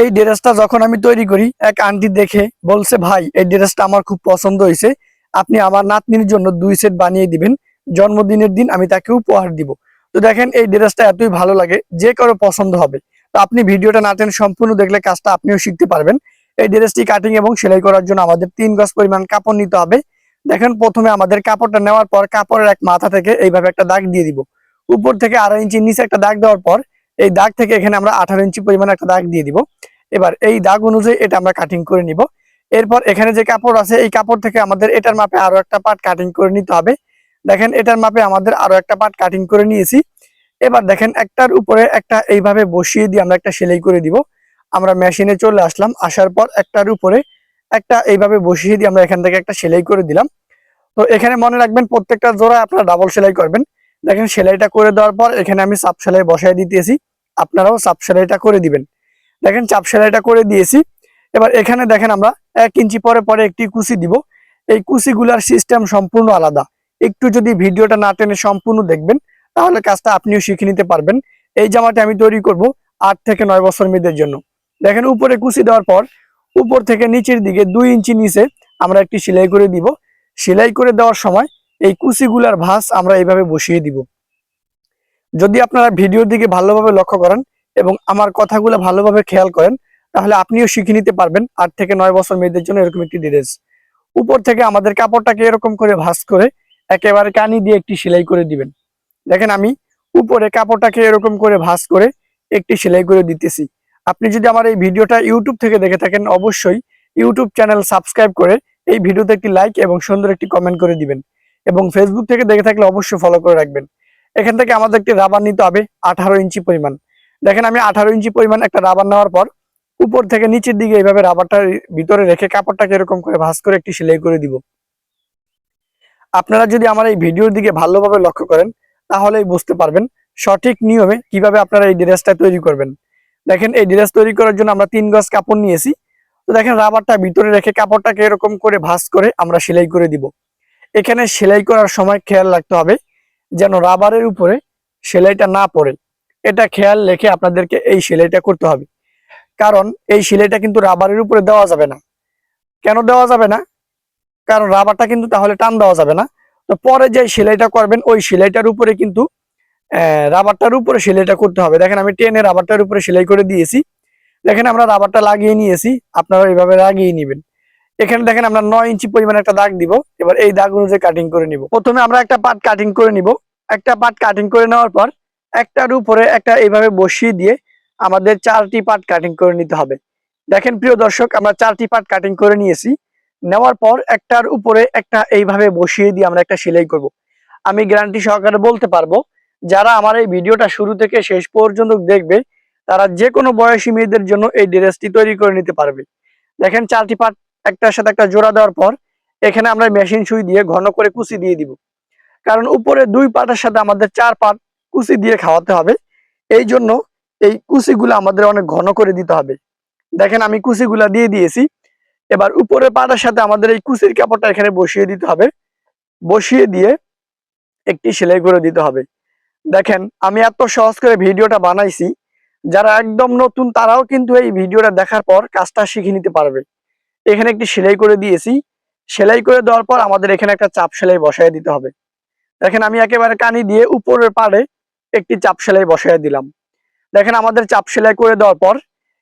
এই ড্রেসটা যখন আমি তৈরি করি, এক আন্টি দেখে বলছে, ভাই, এই ড্রেসটা আমার খুব পছন্দ হয়েছে। আপনি আমার নাতনির জন্য দুই সেট বানিয়ে দিবেন। জন্মদিনের দিন আমি তাকে উপহার দিব। তো দেখেন, এই ড্রেসটা এতই ভালো লাগে, যে কারও পছন্দ হবে। তো আপনি ভিডিওটা নাটেন সম্পূর্ণ দেখলে কাজটা আপনিও শিখতে পারবেন। এই ড্রেসটি কাটিং এবং সেলাই করার জন্য আমাদের তিন গজ পরিমাণ কাপড় নিতে হবে। দেখেন, প্রথমে আমাদের কাপড়টা নেওয়ার পর কাপড়ের এক মাথা থেকে এইভাবে একটা দাগ দিয়ে দিব। উপর থেকে আড়াই ইঞ্চি নিচে একটা দাগ দেওয়ার পর, এই দাগ থেকে এখানে আমরা আঠারো ইঞ্চি পরিমাণ একটা দাগ দিয়ে দিব। এবার এই দাগ অনুযায়ী এটা আমরা কাটিং করে নিব। এরপর এখানে যে কাপড় আছে, এই কাপড় থেকে আমাদের এটার মাপে আরও একটা পার্ট কাটিং করে নিতে হবে। দেখেন, এটার মাপে আমাদের আরও একটা পার্ট কাটিং করে নিয়েছি। এবার দেখেন, একটার উপরে একটা এইভাবে বসিয়ে দিয়ে আমরা একটা সেলাই করে দিব। আমরা মেশিনে চলে আসলাম, আসার পর একটার উপরে একটা এইভাবে বসিয়ে দিয়ে আমরা এখান থেকে একটা সেলাই করে দিলাম। তো এখানে মনে রাখবেন, প্রত্যেকটা জোড়ায় আপনারা ডাবল সেলাই করবেন। দেখেন, সেলাইটা করে দেওয়ার পর এখানে আমি সাপ সেলাই বসাই দিতেছি। আপনারাও সাপ সেলাইটা করে দিবেন। দেখেন চাপ সেলাইটা করে দিয়েছি। এবার এখানে দেখেন আমরা এক ইঞ্চি পরে পরে একটি কুচি দিব। এই কুচিগুলার সিস্টেম সম্পূর্ণ আলাদা। একটু যদি ভিডিওটা না টেনে সম্পূর্ণ দেখবেন, তাহলে কাজটা আপনিও শিখে নিতে পারবেন। এই জামাটি আমি তৈরি করব আট থেকে নয় বছর মেয়েদের জন্য। দেখেন উপরে কুচি দেওয়ার পর উপর থেকে নিচের দিকে দুই ইঞ্চি নিচে আমরা একটি সেলাই করে দিব। সেলাই করে দেওয়ার সময় এই কুচিগুলার ভাঁজ আমরা এইভাবে বসিয়ে দিব। যদি আপনারা ভিডিওর দিকে ভালোভাবে লক্ষ্য করেন এবং আমার কথাগুলো ভালোভাবে খেয়াল করেন, তাহলে আপনিও শিখে নিতে পারবেন আট থেকে নয় বছর মেয়েদের জন্য এরকম একটি ড্রেস উপর থেকে আমাদের কাপড়টাকে এরকম করে ভাঁজ করে একেবারে কানি দিয়ে একটি সেলাই করে দিবেন। দেখেন আমি উপরে কাপড়টাকে এরকম করে ভাঁজ করে একটি সেলাই করে দিতেছি। আপনি যদি আমার এই ভিডিওটা ইউটিউব থেকে দেখে থাকেন, অবশ্যই ইউটিউব চ্যানেল সাবস্ক্রাইব করে এই ভিডিওতে একটি লাইক এবং সুন্দর একটি কমেন্ট করে দিবেন। এবং ফেসবুক থেকে দেখে থাকলে অবশ্যই ফলো করে রাখবেন। এখান থেকে আমাদের একটি রাবার নিতে হবে আঠারো ইঞ্চি পরিমাণ। দেখেন আমি আঠারো ইঞ্চি পরিমাণ একটা রাবার নেওয়ার পর উপর থেকে নিচের দিকে এইভাবে রাবারটা ভিতরে রেখে কাপড়টাকে এরকম করে ভাঁজ করে একটি সেলাই করে দিব। আপনারা যদি আমার এই ভিডিওর দিকে ভালোভাবে লক্ষ্য করেন, তাহলেই বুঝতে পারবেন সঠিক নিয়মে কীভাবে আপনারা এই ড্রেসটা তৈরি করবেন। দেখেন এই ড্রেস তৈরি করার জন্য আমরা তিন গজ কাপড় নিয়েছি। তো দেখেন রাবারটা ভিতরে রেখে কাপড়টাকে এরকম করে ভাঁজ করে আমরা সেলাই করে দিব। এখানে সেলাই করার সময় খেয়াল রাখতে হবে যেন রাবারের উপরে সেলাইটা না পড়ে। এটা খেয়াল রেখে আপনাদেরকে এই সেলাইটা করতে হবে। কারণ এই সেলাইটা কিন্তু রাবারের উপরে দেওয়া যাবে না। কেন দেওয়া যাবে না? কারণ রাবারটা কিন্তু তাহলে টান দেওয়া যাবে না। তো পরে যে সেলাইটা করবেন, ওই সেলাইটার উপরে কিন্তু রাবারটার উপরে সেলাইটা করতে হবে। দেখেন আমি টেনে রাবারটার উপরে সেলাই করে দিয়েছি। দেখেন আমরা রাবারটা লাগিয়ে নিয়েছি। আপনারা এইভাবে লাগিয়ে নেবেন। এখানে দেখেন আমরা নয় ইঞ্চি পরিমাণ একটা দাগ দিব। এবার এই দাগ অনুযায়ী কাটিং করে নিব। প্রথমে আমরা একটা পাট কাটিং করে নিব। একটা পাট কাটিং করে নেওয়ার পর একটার উপরে একটা এইভাবে বসিয়ে দিয়ে আমাদের চারটি পার্ট কাটিং করে নিতে হবে। দেখেন প্রিয় দর্শক, আমরা চারটি পার্ট কাটিং করে নিয়েছি। নেওয়ার পর একটার উপরে একটা এইভাবে বসিয়ে দিয়ে আমরা একটা সেলাই করব। আমি গ্যারান্টি সহকারে বলতে পারব, যারা আমার এই ভিডিওটা শুরু থেকে শেষ পর্যন্ত দেখবে, তারা যে কোনো বয়সী মেয়েদের জন্য এই ড্রেসটি তৈরি করে নিতে পারবে। দেখেন চারটি পার্ট, একটার সাথে একটা জোড়া দেওয়ার পর এখানে আমরা মেশিন সুই দিয়ে ঘন করে কুচি দিয়ে দিব। কারণ উপরে দুই পাটের সাথে আমাদের চার পাট কুচি দিয়ে খাওয়াতে হবে। এই জন্য এই কুচিগুলো আমাদের অনেক ঘন করে দিতে হবে। দেখেন আমি কুচিগুলা দিয়ে দিয়েছি। এবার উপরে পাটার সাথে আমাদের এই কুচির কাপড়টা এখানে বসিয়ে দিতে হবে। বসিয়ে দিয়ে একটি সেলাই করে দিতে হবে। দেখেন আমি এত সহজ করে ভিডিওটা বানাইছি। যারা একদম নতুন, তারাও কিন্তু এই ভিডিওটা দেখার পর কাজটা শিখে নিতে পারবে। এখানে একটি সেলাই করে দিয়েছি। সেলাই করে দেওয়ার পর আমাদের এখানে একটা চাপ সেলাই বসায় দিতে হবে। দেখেন আমি একেবারে কানি দিয়ে উপরের পাড়ে একটি চাপ সেলাই বসায় দিলাম। দেখেন আমাদের চাপ সেলাই করে দেওয়ার পর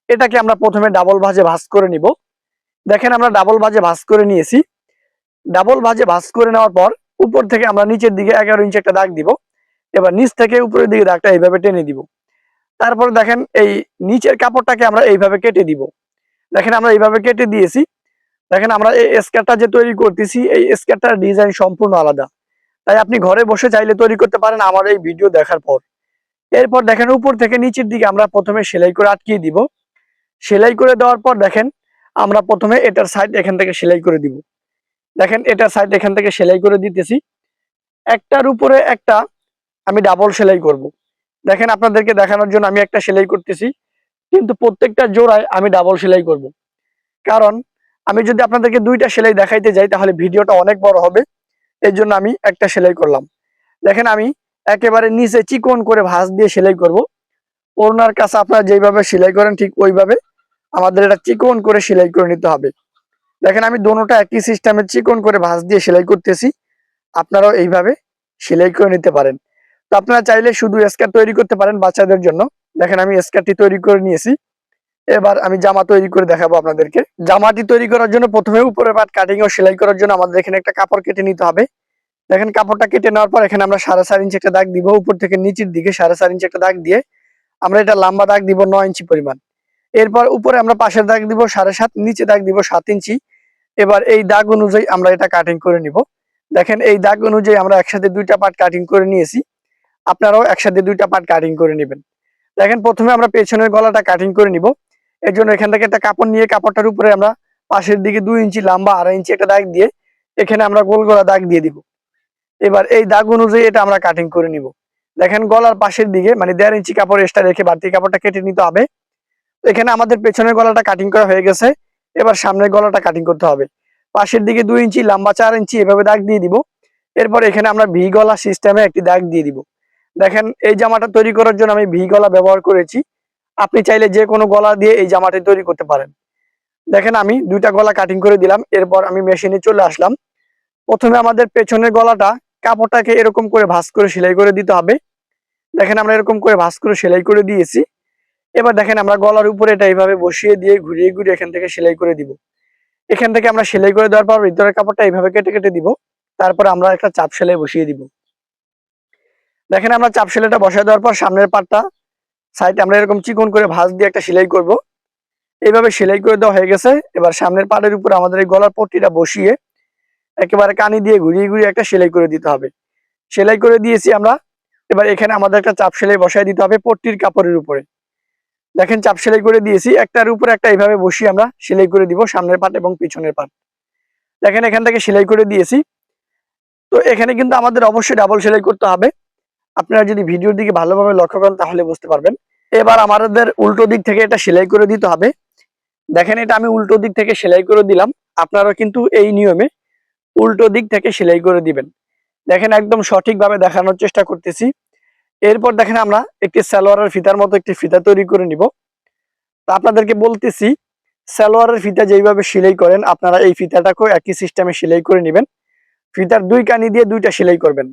এটাকে আমরা প্রথমে ডাবল ভাজে ভাঁজ করে নিব। দেখেন আমরা ডাবল ভাজে ভাঁজ করে নিয়েছি। ডাবল ভাজে ভাঁজ করে নেওয়ার পর উপর থেকে আমরা নিচের দিকে এগারো ইঞ্চি একটা দাগ দিব। এবার নিচ থেকে উপরের দিকে দাগটা এইভাবে টেনে দিব। তারপর দেখেন এই নিচের কাপড়টাকে আমরা এইভাবে কেটে দিব। দেখেন আমরা এইভাবে কেটে দিয়েছি। দেখেন আমরা এই স্কার্টটা যে তৈরি করতেছি, এই স্কার্টটার ডিজাইন সম্পূর্ণ আলাদা। তাই আপনি ঘরে বসে চাইলে তৈরি করতে পারেন আমার এই ভিডিও দেখার পর। এরপর দেখেন উপর থেকে নিচের দিকে আমরা প্রথমে সেলাই করে আটকিয়ে দিব। সেলাই করে দেওয়ার পর দেখেন, আমরা প্রথমে এটার সাইড এখান থেকে সেলাই করে দিব। দেখেন, এটার সাইড এখান থেকে সেলাই করে দিতেছি। একটার উপরে একটা আমি ডাবল সেলাই করব। দেখেন, আপনাদেরকে দেখানোর জন্য আমি একটা সেলাই করতেছি, কিন্তু প্রত্যেকটা জোড়ায় আমি ডাবল সেলাই করব। কারণ, আমি যদি আপনাদেরকে দুইটা সেলাই দেখাইতে যাই, তাহলে ভিডিওটা অনেক বড় হবে। এর জন্য আমি একটা সেলাই করলাম। দেখেন, আমি একেবারে নিচে চিকন করে ভাঁজ দিয়ে সেলাই করব। ওনার কাছে আপনারা যেইভাবে সেলাই করেন ঠিক ওইভাবে আমাদের এটা চিকন করে সেলাই করে নিতে হবে। দেখেন আমি দোনোটা একই সিস্টেমে চিকন করে ভাঁজ দিয়ে সেলাই করতেছি। আপনারাও এইভাবে সেলাই করে নিতে পারেন। তো আপনারা চাইলে শুধু স্কার্ট তৈরি করতে পারেন বাচ্চাদের জন্য। দেখেন আমি স্কার্টটি তৈরি করে নিয়েছি। এবার আমি জামা তৈরি করে দেখাবো আপনাদেরকে। জামাটি তৈরি করার জন্য প্রথমে উপরে পাট কাটিং ও সেলাই করার জন্য আমাদের এখানে একটা কাপড় কেটে নিতে হবে। দেখেন কাপড়টা কেটে নেওয়ার পর এখানে আমরা সাড়ে চার ইঞ্চি একটা দাগ দিব, উপর থেকে নিচের দিকে সাড়ে চার ইঞ্চি একটা দাগ দিয়ে আমরা এটা লম্বা দাগ দিব নয় ইঞ্চি পরিমাণ। এরপর উপরে আমরা পাশের দাগ দিব সাড়ে সাত, নিচে দাগ দিব সাত ইঞ্চি এবার এই দাগ অনুযায়ী আমরা এটা কাটিং করে নিব। দেখেন এই দাগ অনুযায়ী আমরা একসাথে দুইটা পার্ট কাটিং করে নিয়েছি। আপনারাও একসাথে দুইটা পার্ট কাটিং করে নেবেন। দেখেন প্রথমে আমরা পেছনের গলাটা কাটিং করে নিব। এর জন্য এখান থেকে একটা কাপড় নিয়ে কাপড়টার উপরে আমরা পাশের দিকে দুই ইঞ্চি লম্বা আড়াই ইঞ্চি একটা দাগ দিয়ে এখানে আমরা গোল গলা দাগ দিয়ে দিব। এবার এই দাগ অনুযায়ী এটা আমরা কাটিং করে নিব। দেখেন গলার পাশের দিকে মানে দেড় ইঞ্চি কাপড় এক্সট্রা রেখে বাড়তি কাপড়টা কেটে নিতে হবে। এখানে আমাদের পেছনের গলাটা কাটিং করা হয়ে গেছে। এবার সামনের গলাটা কাটিং করতে হবে। পাশের দিকে দুই ইঞ্চি, লম্বা চার ইঞ্চি এভাবে দাগ দিয়ে দিব। এরপর এখানে আমরা ভি গলা সিস্টেমে একটি দাগ দিয়ে দিব। দেখেন এই জামাটা তৈরি করার জন্য আমি ভি গলা ব্যবহার করেছি। আপনি চাইলে যে কোনো গলা দিয়ে এই জামাটি তৈরি করতে পারেন। দেখেন আমি দুইটা গলা কাটিং করে দিলাম। এরপর আমি মেশিনে চলে আসলাম। প্রথমে আমাদের পেছনের গলাটা কাপড়টাকে এরকম করে ভাঁজ করে সেলাই করে দিতে হবে। দেখেন আমরা এরকম করে ভাঁজ করে সেলাই করে দিয়েছি। এবার দেখেন আমরা গলার উপরে এটা এইভাবে বসিয়ে দিয়ে ঘুরিয়ে ঘুরিয়ে এখান থেকে সেলাই করে দিব। এখান থেকে আমরা সেলাই করে দেওয়ার পর ভিতরের কাপড়টা এইভাবে কেটে কেটে দিব। তারপর আমরা একটা চাপ সেলাই বসিয়ে দিব। দেখেন আমরা চাপ সেলাইটা বসায় দেওয়ার পর সামনের পাটটা সাইড আমরা এরকম চিকন করে ভাঁজ দিয়ে একটা সেলাই করব। এইভাবে সেলাই করে দেওয়া হয়ে গেছে। এবার সামনের পাটের উপর আমাদের এই গলার পট্টিটা বসিয়ে একেবারে কানি দিয়ে ঘুরিয়ে ঘুরিয়ে একটা সেলাই করে দিতে হবে। সেলাই করে দিয়েছি আমরা। এবার এখানে আমাদের একটা চাপ সেলাই বসায় দিতে হবে পট্টির কাপড়ের উপরে। দেখেন চাপ সেলাই করে দিয়েছি। একটার উপরে একটা এইভাবে বসিয়ে আমরা সেলাই করে দিব সামনের পাট এবং পিছনের পাট। দেখেন এখান থেকে সেলাই করে দিয়েছি। তো এখানে কিন্তু আমাদের অবশ্যই ডাবল সেলাই করতে হবে। আপনারা যদি ভিডিওর দিকে ভালোভাবে লক্ষ্য করেন তাহলে বুঝতে পারবেন। এবার আমাদের উল্টো দিক থেকে এটা সেলাই করে দিতে হবে। দেখেন এটা আমি উল্টো দিক থেকে সেলাই করে দিলাম। আপনারা কিন্তু এই নিয়মে উল্টো দিক থেকে সেলাই করে দিবেন। দেখেন একদম সঠিকভাবে দেখানোর চেষ্টা করতেছি। এরপর দেখেন আমরা একটি সালোয়ারের ফিতার মতো একটি ফিতা তৈরি করে নিব। তা আপনাদেরকে বলতেছি, সালোয়ারের ফিতা যেইভাবে সেলাই করেন, আপনারা এই ফিতাটাকেও একই সিস্টেমে সেলাই করে নেবেন। ফিতার দুই কানি দিয়ে দুইটা সেলাই করবেন।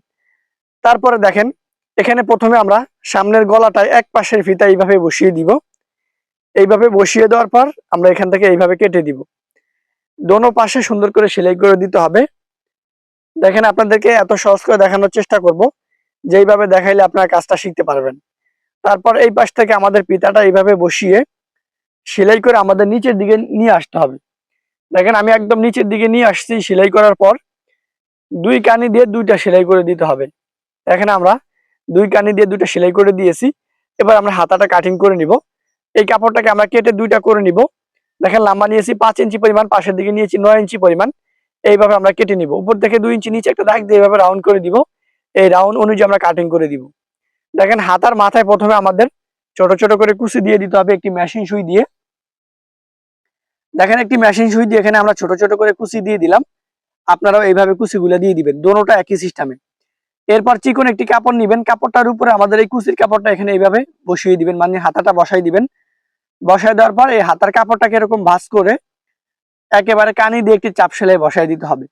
তারপরে দেখেন, এখানে প্রথমে আমরা সামনের গলাটায় এক পাশের ফিতা এইভাবে বসিয়ে দিব। এইভাবে বসিয়ে দেওয়ার পর আমরা এখান থেকে এইভাবে কেটে দিব। দোনো পাশে সুন্দর করে সেলাই করে দিতে হবে। দেখেন আপনাদেরকে এত সহজ করে দেখানোর চেষ্টা করব যেইভাবে দেখাইলে আপনারা কাজটা শিখতে পারবেন। তারপর এই পাশ থেকে আমাদের পিতাটা এইভাবে বসিয়ে সেলাই করে আমাদের নিচের দিকে নিয়ে আসতে হবে। দেখেন আমি একদম নিচের দিকে নিয়ে আসছি সেলাই করার পর, দুই কানি দিয়ে দুইটা সেলাই করে দিতে হবে। দেখেন আমরা দুই কানি দিয়ে দুইটা সেলাই করে দিয়েছি। এবার আমরা হাতাটা কাটিং করে নিব। এই কাপড়টাকে আমরা কেটে দুইটা করে নিব। দেখেন লম্বা নিয়েছি পাঁচ ইঞ্চি পরিমাণ, পাশের দিকে নিয়েছি নয় ইঞ্চি পরিমাণ। এইভাবে আমরা কেটে নিব। উপর থেকে দুই ইঞ্চি, নিচে একটা দাগ দিয়ে এইভাবে রাউন্ড করে দিব। এই রাউন্ড অনুযায়ী আমরা কাটিং করে দিব। দেখেন হাতার মাথায় প্রথমে আমাদের ছোট ছোট করে কুচি দিয়ে দিতে হবে একটি মেশিন সুই দিয়ে। দেখেন একটি মেশিন সুই দিয়ে এখানে আমরা ছোট ছোট করে কুচি দিয়ে দিলাম। আপনারাও এইভাবে কুচিগুলো দিয়ে দিবেন, দোনোটা একই সিস্টেমে এরপর চিকন একটি কাপড় নিবেন। কাপড়টার উপরে আমাদের এই কুচির কাপড়টা এখানে এইভাবে বসিয়ে দিবেন মানে হাতাটা বসাই দিবেন। বসাই দেওয়ার পর এই হাতার কাপড়টাকে এরকম ভাঁজ করে একেবারে কানি দিয়ে একটি চাপ সেলাই বসাই দিতে হবে।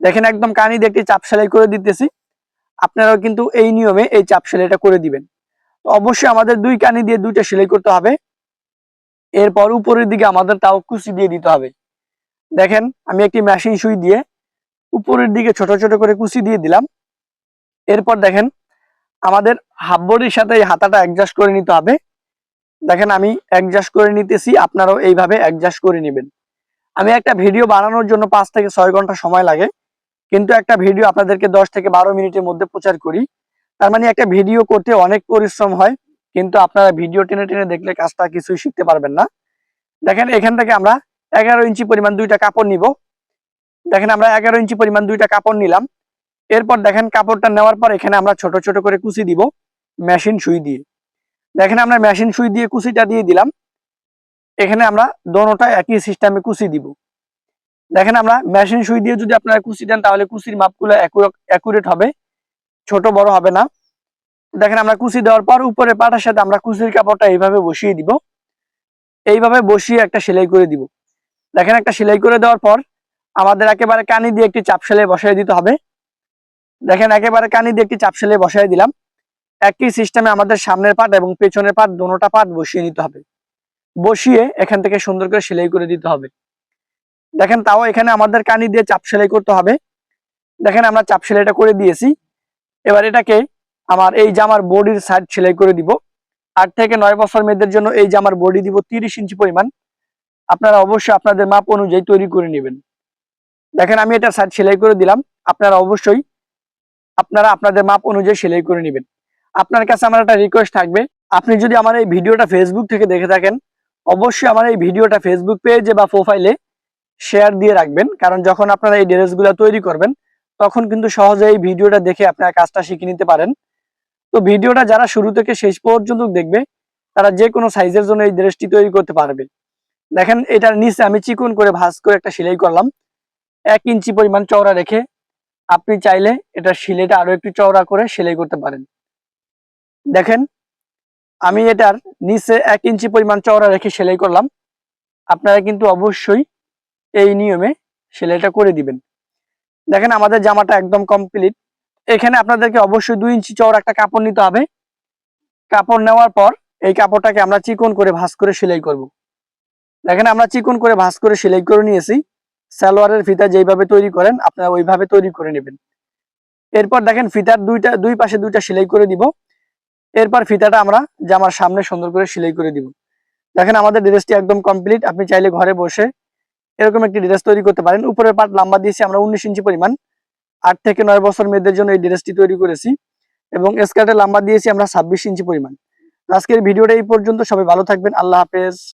দেখেন একদম কানি দিয়ে একটি চাপ সেলাই করে দিতেছি। আপনারাও কিন্তু এই নিয়মে এই চাপ সেলাইটা করে দিবেন। তো অবশ্যই আমাদের দুই কানি দিয়ে দুইটা সেলাই করতে হবে। এরপর উপরের দিকে আমাদের তাও কুচি দিয়ে দিতে হবে। দেখেন আমি একটি মেশিন সুই দিয়ে উপরের দিকে ছোট ছোট করে কুচি দিয়ে দিলাম। এরপর দেখেন আমাদের হাফ বডির সাথে এই হাতাটা অ্যাডজাস্ট করে নিতে হবে। দেখেন আমি অ্যাডজাস্ট করে নিতেছি, আপনারাও এইভাবে অ্যাডজাস্ট করে নেবেন। আমি একটা ভিডিও বানানোর জন্য পাঁচ থেকে ছয় ঘণ্টা সময় লাগে, কিন্তু একটা ভিডিও আপনাদেরকে দশ থেকে বারো মিনিটের মধ্যে প্রচার করি। তার মানে একটা ভিডিও করতে অনেক পরিশ্রম হয়, কিন্তু আপনারা ভিডিও টেনে টেনে দেখলে কাজটা কিছুই শিখতে পারবেন না। দেখেন এখান থেকে আমরা এগারো ইঞ্চি পরিমাণ দুইটা কাপড় নিব। দেখেন আমরা এগারো ইঞ্চি পরিমাণ দুইটা কাপড় নিলাম। এরপর দেখেন কাপড়টা নেওয়ার পর এখানে আমরা ছোট ছোট করে কুচি দিব মেশিন সুই দিয়ে। দেখেন আমরা মেশিন সুই দিয়ে কুচিটা দিয়ে দিলাম। এখানে আমরা দোনোটা একই সিস্টেমে কুচি দিব। দেখেন আমরা মেশিন সুই দিয়ে যদি আপনারা কুচি দেন, তাহলে কুচির মাপগুলো অ্যাকুরেট হবে। ছোট বড় হবে না। দেখেন আমরা কুচি দেওয়ার পর উপরে পাটার সাথে আমরা কুচির কাপড়টা এইভাবে বসিয়ে দিব। এইভাবে বসিয়ে একটা সেলাই করে দিব। দেখেন একটা সেলাই করে দেওয়ার পর আমাদের একেবারে কানি দিয়ে একটি চাপ সেলাই বসাই দিতে হবে। দেখেন একেবারে কানি দিয়ে একটি চাপ সেলাই বসাই দিলাম। একই সিস্টেমে আমাদের সামনের পাট এবং পেছনের পাট দোনোটা পাট বসিয়ে নিতে হবে। বসিয়ে এখান থেকে সুন্দর করে সেলাই করে দিতে হবে। দেখেন, তাও এখানে আমাদের কানি দিয়ে চাপ সেলাই করতে হবে। দেখেন, আমরা চাপ সেলাইটা করে দিয়েছি। এবার এটাকে আমার এই জামার বডির সাইড সেলাই করে দিব। আট থেকে নয় বছর মেয়েদের জন্য এই জামার বডি দিব তিরিশ ইঞ্চি পরিমাণ। আপনারা অবশ্যই আপনাদের মাপ অনুযায়ী তৈরি করে নেবেন। দেখেন, আমি এটা সাইড সেলাই করে দিলাম। আপনারা অবশ্যই আপনারা আপনাদের মাপ অনুযায়ী সেলাই করে নেবেন। আপনার কাছে আমার একটা রিকোয়েস্ট থাকবে। আপনি যদি আমার এই ভিডিওটা ফেসবুক থেকে দেখে থাকেন, অবশ্যই আমার এই ভিডিওটা ফেসবুক পেজে বা প্রোফাইলে শেয়ার দিয়ে রাখবেন। কারণ যখন আপনারা এই ড্রেসগুলো তৈরি করবেন, তখন কিন্তু সহজে এই ভিডিওটা দেখে আপনারা কাজটা শিখে নিতে পারেন। তো ভিডিওটা যারা শুরু থেকে শেষ পর্যন্ত দেখবে, তারা যে কোনো সাইজের জন্য এই ড্রেসটি তৈরি করতে পারবে। দেখেন, এটার নিচে আমি চিকন করে ভাঁজ করে একটা সেলাই করলাম। এক ইঞ্চি পরিমাণ চওড়া রেখে আপনি চাইলে এটা সিলেটা আরও একটু চওড়া করে সেলাই করতে পারেন। দেখেন, আমি এটার নিচে এক ইঞ্চি পরিমাণ চওড়া রেখে সেলাই করলাম। আপনারা কিন্তু অবশ্যই এই নিয়মে সেলাইটা করে দিবেন। দেখেন, আমাদের জামাটা একদম কমপ্লিট এখানে আপনাদেরকে অবশ্যই দুই ইঞ্চি চওড়া একটা কাপড় নিতে হবে। কাপড় নেওয়ার পর এই কাপড়টাকে আমরা চিকন করে ভাঁজ করে সেলাই করব। দেখেন, আমরা চিকন করে ভাঁজ করে সেলাই করে নিয়েছি। সালোয়ারের ফিতা যেইভাবে তৈরি করেন, আপনারা ওইভাবে তৈরি করে নেবেন। এরপর দেখেন, ফিতার দুইটা, দুই পাশে দুইটা সেলাই করে দিব। এরপর ফিতাটা আমরা জামার সামনে সুন্দর করে সেলাই করে দিব। দেখেন আমাদের ড্রেসটি একদম কমপ্লিট আপনি চাইলে ঘরে বসে এরকম একটি ড্রেস তৈরি করতে পারেন। উপরের পাট লম্বা দিয়েছি আমরা উনিশ ইঞ্চি পরিমাণ। আট থেকে নয় বছর মেয়েদের জন্য এই ড্রেসটি তৈরি করেছি এবং স্কার্টের লম্বা দিয়েছি আমরা ছাব্বিশ ইঞ্চি পরিমাণ। আজকের ভিডিওটা এই পর্যন্ত, সবাই ভালো থাকবেন, আল্লাহ হাফেজ।